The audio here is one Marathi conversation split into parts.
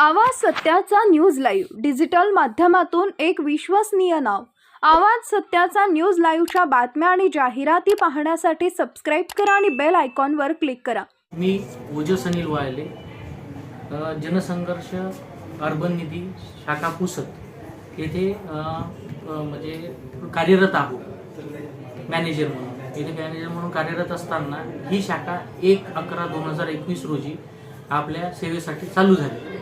आवाज सत्याचा न्यूज लाईव्ह. डिजिटल माध्यमातून एक विश्वसनीय नाव. आवाज सत्याचा न्यूज लाईव्हच्या बातम्या आणि जाहिराती पाहण्यासाठी सबस्क्राईब करा आणि बेल आयकॉनवर क्लिक करा. मी ओजस अनिल वायले जनसंघर्ष अर्बन निधी शाखा पुसत येथे म्हणजे कार्यरत आहोत. मॅनेजर म्हणून. येथे मॅनेजर म्हणून कार्यरत असताना ही शाखा एक अकरा दोन हजार एकवीस रोजी आपल्या सेवेसाठी चालू झाली.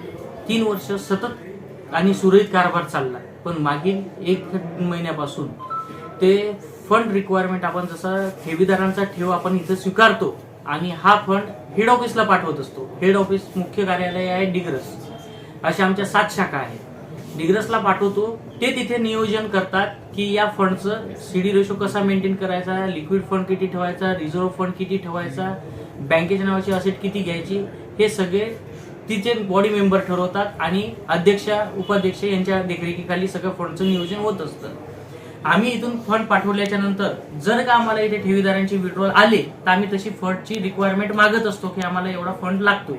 तीन वर्ष सतत आणि सुरळीत कारभार चालला. पण मागील एक महिन्यापासून ते फंड रिक्वायरमेंट आपण जसं ठेवीदारांचा ठेव आपण इथं स्वीकारतो आणि हा फंड हेड ऑफिसला पाठवत असतो. हेड ऑफिस मुख्य कार्यालय आहे डिग्रस. अशा आमच्या सात शाखा आहेत. डिग्रसला पाठवतो. ते तिथे नियोजन करतात की या फंडचं सीडी रेशो कसा मेंटेन करायचा लिक्विड फंड किती ठेवायचा रिझर्व्ह फंड किती ठेवायचा बँकेच्या नावाची असेट किती घ्यायची हे सगळे तिचे बॉडी मेंबर ठरवतात आणि अध्यक्ष उपाध्यक्ष यांच्या देखरेखीखाली सगळं फंडचं नियोजन होत असतं. आम्ही इथून फंड पाठवल्याच्या नंतर जर का आम्हाला इथे ठेवीदारांची विड्रॉल आले तर आम्ही तशी फंडची रिक्वायरमेंट मागत असतो की आम्हाला एवढा फंड लागतो.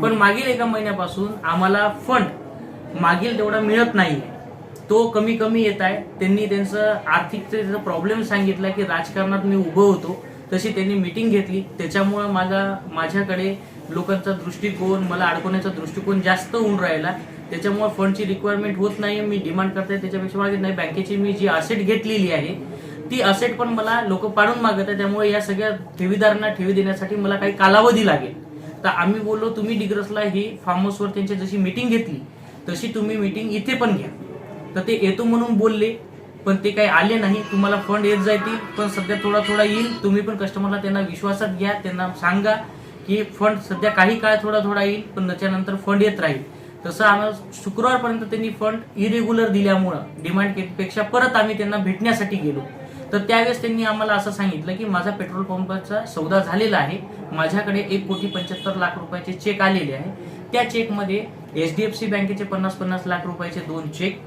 पण मागील एका महिन्यापासून आम्हाला फंड मागील तेवढा मिळत नाही तो कमी कमी येत आहे. त्यांनी त्यांचं आर्थिक प्रॉब्लेम सांगितला की राजकारणात मी उभं होतो. तशी त्यांनी मिटिंग घेतली. त्याच्यामुळं माझा माझ्याकडे लोकांचा दृष्टिकोन मला अडकवण्याचा दृष्टिकोन जास्त होऊन राहिला. त्याच्यामुळे फंडची रिक्वायरमेंट होत नाही मी डिमांड करते त्याच्यापेक्षा मागित नाही. बँकेची मी जी असेट घेतलेली आहे ती असेट पण मला लोक पाडून मागत आहे त्यामुळे या सगळ्या ठेवीदारांना ठेवी देण्यासाठी मला काही कालावधी लागेल. तर आम्ही बोललो तुम्ही डिग्रसला ही फार्म हाऊसवर त्यांची जशी मिटिंग घेतली तशी तुम्ही मिटिंग इथे पण घ्या. तर ते येतो म्हणून बोलले पण ते काही आले नाही. तुम्हाला फंड येत जातील पण सध्या थोडा थोडा येईल. तुम्ही पण कस्टमरला त्यांना विश्वासात घ्या त्यांना सांगा. की फंड सध्या काही काळ थोडा थोडा येईल पण त्याच्यानंतर फंड येत राहील. तसं आम्हाला शुक्रवारपर्यंत त्यांनी फंड इरेग्युलर दिल्यामुळं डिमांडपेक्षा परत आम्ही त्यांना भेटण्यासाठी गेलो. तर त्यावेळेस त्यांनी आम्हाला असं सांगितलं की माझा पेट्रोल पंपाचा सौदा झालेला आहे. माझ्याकडे एक कोटी पंच्याहत्तर लाख रुपयाचे चेक आलेले आहे. त्या चेकमध्ये एच डी एफ सी बँकेचे पन्नास पन्नास लाख रुपयाचे दोन चेक